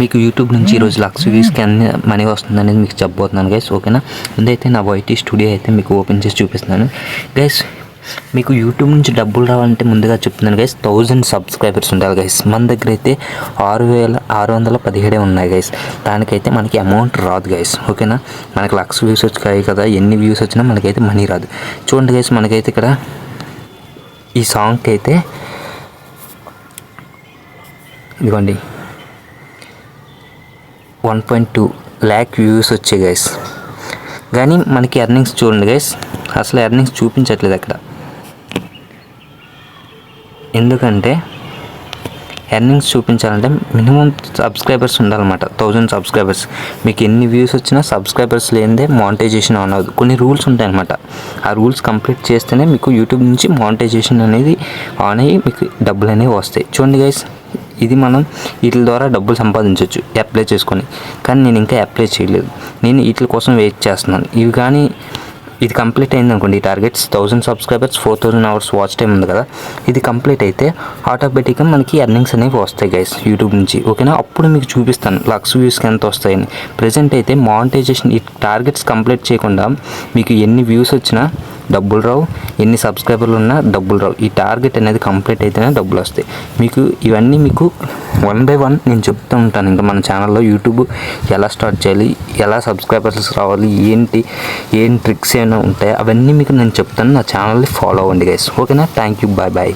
మీకు యూట్యూబ్ నుంచి ఈరోజు లక్స్ వ్యూస్కి అన్ని మనీ వస్తుంది అనేది మీకు చెప్పబోతున్నాను గైస్ ఓకేనా ముందైతే నా వైటీ స్టూడియో అయితే మీకు ఓపెన్ చేసి చూపిస్తున్నాను. గైస్ మీకు యూట్యూబ్ నుంచి డబ్బులు రావాలంటే ముందుగా చెప్తున్నాను గైస్ థౌజండ్ సబ్స్క్రైబర్స్ ఉండాలి గైస్ మన దగ్గర అయితే ఆరు వేల ఆరు వందల పదిహేడే ఉన్నాయి గైస్ దానికైతే మనకి అమౌంట్ రాదు గైస్ ఓకేనా మనకి లక్ష వ్యూస్ వచ్చాయి కదా ఎన్ని వ్యూస్ వచ్చినా మనకైతే మనీ రాదు. చూడండి గైస్ మనకైతే ఇక్కడ ఈ సాంగ్కి అయితే ఇదిగోండి. One point two lakh views వచ్చాయి గైస్ కానీ మనకి ఎర్నింగ్స్ చూడండి గైస్ అసలు ఎర్నింగ్స్ చూపించట్లేదు అక్కడ. ఎందుకంటే ఎర్నింగ్స్ చూపించాలంటే మినిమం సబ్స్క్రైబర్స్ ఉండాలన్నమాట. థౌజండ్ సబ్స్క్రైబర్స్ మీకు ఎన్ని వ్యూస్ వచ్చినా సబ్స్క్రైబర్స్ లేనిదే మానిటైజేషన్ ఆన్ అవ్వదు. కొన్ని రూల్స్ ఉంటాయన్నమాట. ఆ రూల్స్ కంప్లీట్ చేస్తేనే మీకు యూట్యూబ్ నుంచి మానిటైజేషన్ అనేది ఆన్ అయ్యి మీకు డబ్బులు అనేవి వస్తాయి. చూడండి గైస్ ఇది మనం వీటి ద్వారా డబ్బులు సంపాదించవచ్చు అప్లై చేసుకొని. కానీ నేను ఇంకా అప్లై చేయలేదు. నేను వీటి కోసం వెయిట్ చేస్తున్నాను. ఇవి కానీ ఇది కంప్లీట్ అయింది అనుకోండి ఈ targets thousand subscribers four thousand hours watch time ఉంది కదా. ఇది కంప్లీట్ అయితే ఆటోమేటిక్గా మనకి ఎర్నింగ్స్ అనేవి వస్తాయి గైస్ యూట్యూబ్ నుంచి. ఓకేనా అప్పుడు మీకు చూపిస్తాను లక్స్ వ్యూస్కి ఎంత వస్తాయని. ప్రజెంట్ అయితే మానిటైజేషన్ ఈ టార్గెట్స్ కంప్లీట్ చేయకుండా మీకు ఎన్ని వ్యూస్ వచ్చినా డబ్బులు రావు. ఎన్ని సబ్స్క్రైబర్లు ఉన్నా డబ్బులు రావు. ఈ టార్గెట్ అనేది కంప్లీట్ అయితేనే డబ్బులు వస్తాయి. మీకు ఇవన్నీ మీకు వన్ బై వన్ నేను చెప్తూ ఉంటాను. ఇంకా మన ఛానల్లో యూట్యూబ్ ఎలా స్టార్ట్ చేయాలి ఎలా సబ్స్క్రైబర్స్ రావాలి ఏంటి ఏం ట్రిక్స్ ఏమైనా ఉంటాయి అవన్నీ మీకు నేను చెప్తాను. నా ఛానల్ని ఫాలో అవ్వండి గైస్ ఓకేనా థ్యాంక్ యూ బాయ్ బాయ్